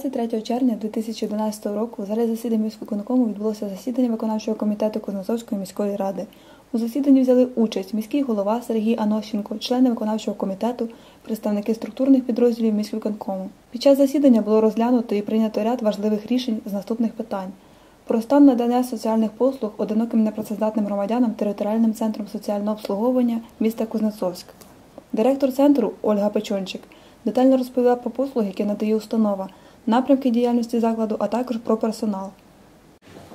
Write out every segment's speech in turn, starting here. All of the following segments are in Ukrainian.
23 червня 2011 року в залі засідань міськвиконкому відбулося засідання виконавчого комітету Кузнецовської міської ради. У засіданні взяли участь міський голова Сергій Анощенко, члени виконавчого комітету, представники структурних підрозділів міськвиконкому. Під час засідання було розглянуто і прийнято ряд важливих рішень з наступних питань: про стан надання соціальних послуг одиноким непрацездатним громадянам територіальним центром соціального обслуговування міста Кузнецовськ. Директор центру Ольга Печончик детально розповіла про послуги, які надає установа, напрямки діяльності закладу, а також про персонал.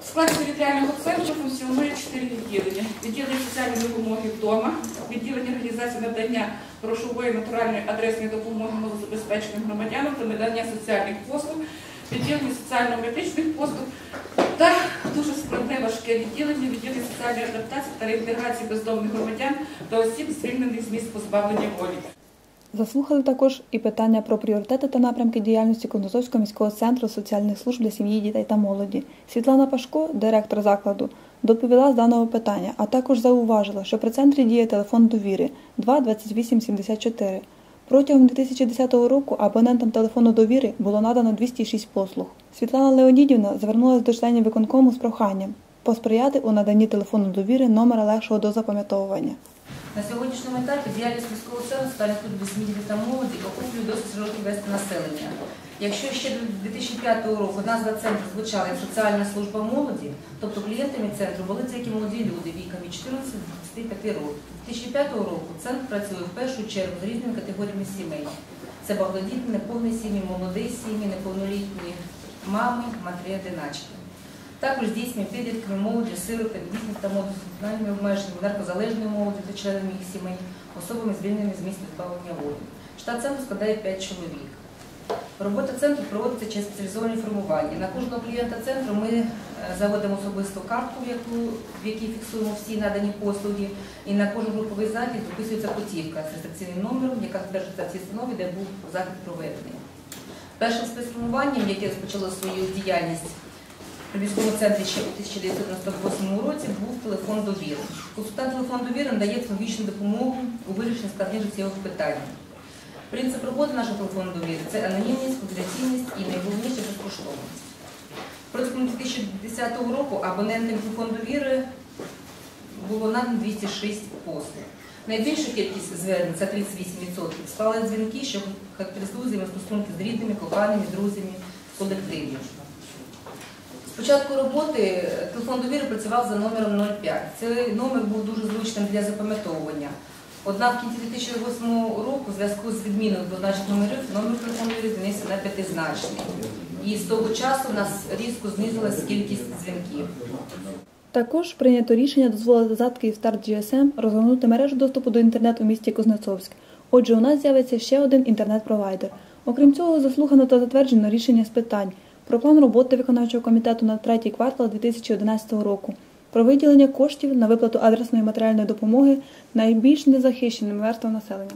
В складі територіального центру функціонує чотири відділення: відділення соціальної допомоги вдома, відділення організації надання грошової натуральної адресної допомоги малозабезпеченим громадянам та надання соціальних послуг, відділення соціально-медичних послуг та дуже складне важке відділення відділення соціальної адаптації та реінтеграції бездомних громадян та осіб, звільнених з місць позбавлення волі. Заслухали також і питання про пріоритети та напрямки діяльності Кузнецовського міського центру соціальних служб для сім'ї, дітей та молоді. Світлана Пашко, директор закладу, доповіла з даного питання, а також зауважила, що при центрі діє телефон довіри 2 28 74. Протягом 2010 року абонентам телефону довіри було надано 206 послуг. Світлана Леонідівна звернулася до членів виконкому з проханням посприяти у наданні телефону довіри номера легшого до запам'ятовування. На сьогоднішньому етапі діяльність міського центру соціальних служб сім'ї та молоді охоплює досить широкий вести населення. Якщо ще до 2005 року назва центру звучала як соціальна служба молоді, тобто клієнтами центру були тільки молоді люди віком від 14 до 25 років. З 2005 року центр працює в першу чергу з різними категоріями сімей. Це багатодітні, неповні сім'ї, молоді сім'ї, неповнолітні мами, матері, одиначки. Також здійснює підлітками молоді, сиротами, дітьми та молоді з національними обмеженнями, наркозалежною молоді та членами їх сімей, особами звільненими з місць позбавлення волі. Штат центру складає 5 чоловік. Робота центру проводиться через спеціалізовані формування. На кожного клієнта центру ми е, заводимо особисту яку, в якій фіксуємо всі надані послуги, і на кожен груповий захід виписується путівка з реєстраційним номером, яка збережеться в цій установі, де був захід проведений. Першим спецформуванням, яке розпочало свою діяльність при військовому центрі ще у 1998 році був телефон довіри. Консультант телефон довіри надає технологічну допомогу у вирішенні складних життєвих питань. Принцип роботи нашого телефону довіри це анонімність, конфіденційність і найголовніше безкоштовність. Протягом 2010 року абонентам телефон довіри було надано 206 послуг. Найбільша кількість звернень це 38%. Склали дзвінки, що характеризують взаємостосунки з рідними, коханими, друзями, колективів. Початку роботи телефон довіри працював за номером 05. Цей номер був дуже зручним для запам'ятовування. Однак в кінці 2008 року, в зв'язку з відміною двозначних номерів, номер телефону довіри змінився на п'ятизначний. І з того часу у нас різко знизилась кількість дзвінків. Також прийнято рішення дозволити за Київстарт GSM розгорнути мережу доступу до інтернету в місті Кузнецовськ. Отже, у нас з'явиться ще один інтернет-провайдер. Окрім цього, заслухано та затверджено рішення з питань про план роботи виконавчого комітету на третій квартал 2011 року, про виділення коштів на виплату адресної матеріальної допомоги найбільш незахищеним верствам населення.